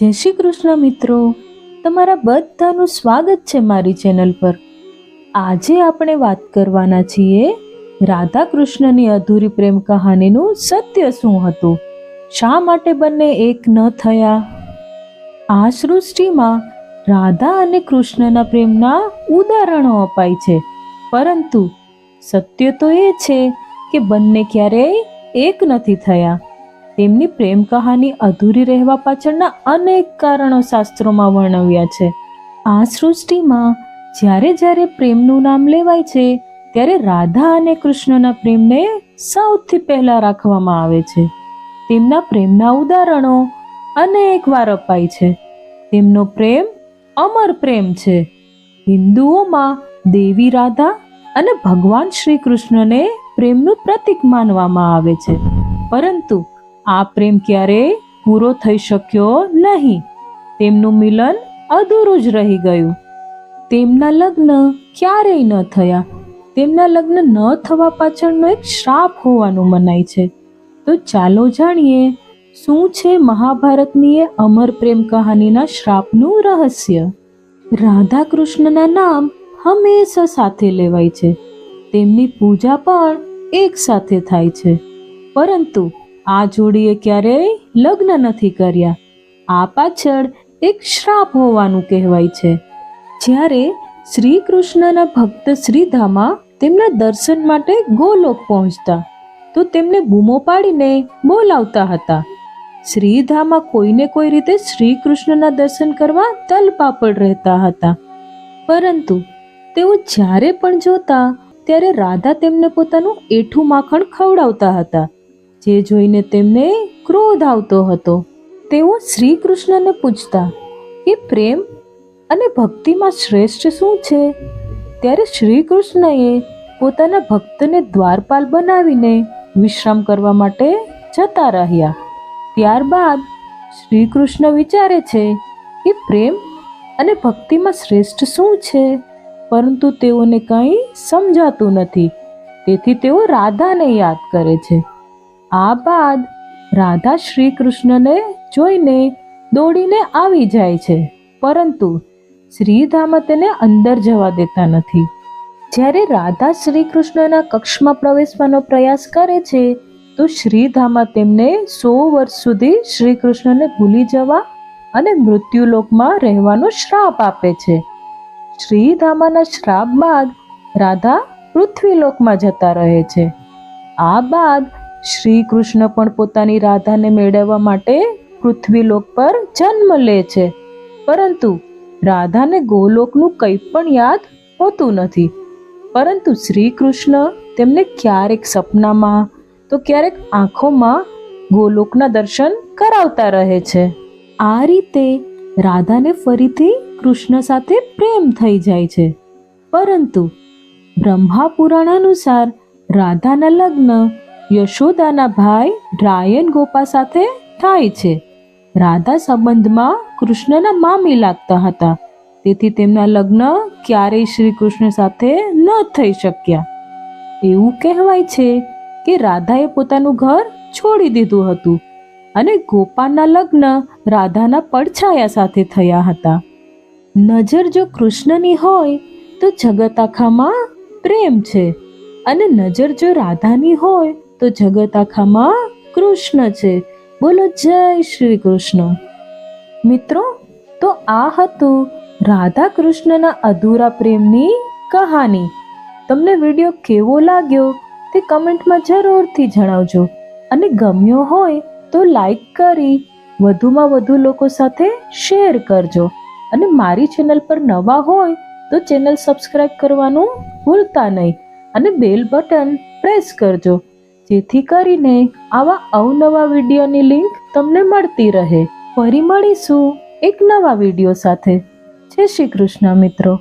જય શ્રી કૃષ્ણ મિત્રો. તમારા બધાનું સ્વાગત છે મારી ચેનલ પર. આજે આપણે વાત કરવાના છીએ રાધા કૃષ્ણની અધૂરી પ્રેમ કહાનીનું સત્ય શું હતું? શા માટે બંને એક ન થયા? આ સૃષ્ટિમાં રાધા અને કૃષ્ણના પ્રેમના ઉદાહરણો અપાય છે. પરંતુ સત્ય તો એ છે કે બંને ક્યારેય એક નથી થયા. તેમની પ્રેમ કહાની અધૂરી રહેવા પાછળના અનેક કારણો શાસ્ત્રોમાં વર્ણવ્યા છે. આ સૃષ્ટિમાં જ્યારે જ્યારે પ્રેમનું નામ લેવાય છે, ત્યારે રાધા અને કૃષ્ણના પ્રેમને સૌથી પહેલા રાખવામાં આવે છે. તેમના પ્રેમના ઉદાહરણો અનેક વાર અપાય છે. તેમનો પ્રેમ અમર પ્રેમ છે. હિન્દુઓમાં દેવી રાધા અને ભગવાન શ્રી કૃષ્ણને પ્રેમનું પ્રતીક માનવામાં આવે છે. પરંતુ આ પ્રેમ ક્યારેય પૂરો થઈ શક્યો નહીં. તેમનું મિલન અધૂરું જ રહી ગયું. તેમના લગ્ન ક્યારેય ન થયા. તેમના લગ્ન ન થવા પાછળનો એક શ્રાપ હોવાનું મનાય છે. તો ચાલો જાણીએ, શું છે મહાભારતની એ અમર પ્રેમ કહાનીના શ્રાપનું રહસ્ય? રાધા કૃષ્ણના નામ હંમેશા સાથે લેવાય છે. તેમની પૂજા પણ એક સાથે થાય છે. પરંતુ આ જોડીએ ક્યારેય લગ્ન નથી કર્યા. આ પાછળ એક શ્રાપ હોવાનું કહેવાય છે. જ્યારે શ્રી કૃષ્ણના ભક્ત શ્રીધામા તેમના દર્શન માટે ગોલોક પહોંચતા, તો તેમને બૂમો પાડીને બોલાવતા હતા. શ્રીધામા કોઈને કોઈ રીતે શ્રી કૃષ્ણના દર્શન કરવા તલપાપડ રહેતા હતા. પરંતુ તેઓ જ્યારે પણ જોતા, ત્યારે રાધા તેમને પોતાનું એઠું માખણ ખવડાવતા હતા. જે જોઈને તેમને ક્રોધ આવતો હતો, તેઓ શ્રી કૃષ્ણને પૂછતા કે પ્રેમ અને ભક્તિમાં શ્રેષ્ઠ શું છે? ત્યારે શ્રી કૃષ્ણએ પોતાના ભક્તને દ્વારપાલ બનાવીને વિશ્રામ કરવા માટે જતા રહ્યા. ત્યારબાદ શ્રી કૃષ્ણ વિચારે છે કે પ્રેમ અને ભક્તિમાં શ્રેષ્ઠ શું છે? પરંતુ તેઓને કંઈ સમજાતું નથી. તેથી તેઓ રાધાને યાદ કરે છે. આ બાદ રાધા શ્રી કૃષ્ણને જોઈને દોડીને આવી જાય છે. પરંતુ શ્રીધામા તેને અંદર જવા દેતા નથી. જ્યારે રાધા શ્રી કૃષ્ણના કક્ષમાં પ્રવેશવાનો પ્રયાસ કરે છે, તો શ્રીધામા તેમને સો વર્ષ સુધી શ્રી કૃષ્ણને ભૂલી જવા અને મૃત્યુલોકમાં રહેવાનો શ્રાપ આપે છે. શ્રીધામાના શ્રાપ બાદ રાધા પૃથ્વીલોકમાં જતા રહે છે. આ બાદ શ્રી કૃષ્ણ પણ પોતાની રાધાને મેળવવા માટે પૃથ્વીલોક પર જન્મ લે છે. પરંતુ રાધાને ગોલોકનું કંઈ પણ યાદ હોતું નથી. પરંતુ શ્રી કૃષ્ણ તેમને ક્યારેક સપનામાં, તો ક્યારેક આંખોમાં ગોલોકના દર્શન કરાવતા રહે છે. આ રીતે રાધાને ફરીથી કૃષ્ણ સાથે પ્રેમ થઈ જાય છે. પરંતુ બ્રહ્મા પુરાણ અનુસાર રાધાના લગ્ન યશોદાના ભાઈ ડ્રાયન ગોપા સાથે થાય છે. રાધા સંબંધમાં કૃષ્ણના મામી લાગતા હતા. તેથી તેમના લગ્ન ક્યારેય શ્રી કૃષ્ણ સાથે ન થઈ શક્યા. એવું કહેવાય છે કે રાધાએ પોતાનું ઘર છોડી દીધું હતું અને ગોપાના લગ્ન રાધાના પડછાયા સાથે થયા હતા. નજર જો કૃષ્ણની હોય તો જગત આખામાં પ્રેમ છે અને નજર જો રાધાની હોય તો જગત આખામાં કૃષ્ણ છે. બોલો જય શ્રી કૃષ્ણ. મિત્રો, તો આ હતું રાધા કૃષ્ણના અધૂરા પ્રેમની કહાની. તમને વીડિયો કેવો લાગ્યો તે કમેન્ટમાં જરૂરથી જણાવજો. અને ગમ્યો હોય તો લાઈક કરી વધુમાં વધુ લોકો સાથે શેર કરજો. અને મારી ચેનલ પર નવા હોય તો ચેનલ સબસ્ક્રાઈબ કરવાનું ભૂલતા નહીં. અને બેલ બટન પ્રેસ કરજો. જેથી કરીને આવા અવનવા વિડીયોની લિંક તમને મળતી રહે. ફરી મળીશું એક નવા વીડિયો સાથે. જય શ્રી કૃષ્ણ મિત્રો.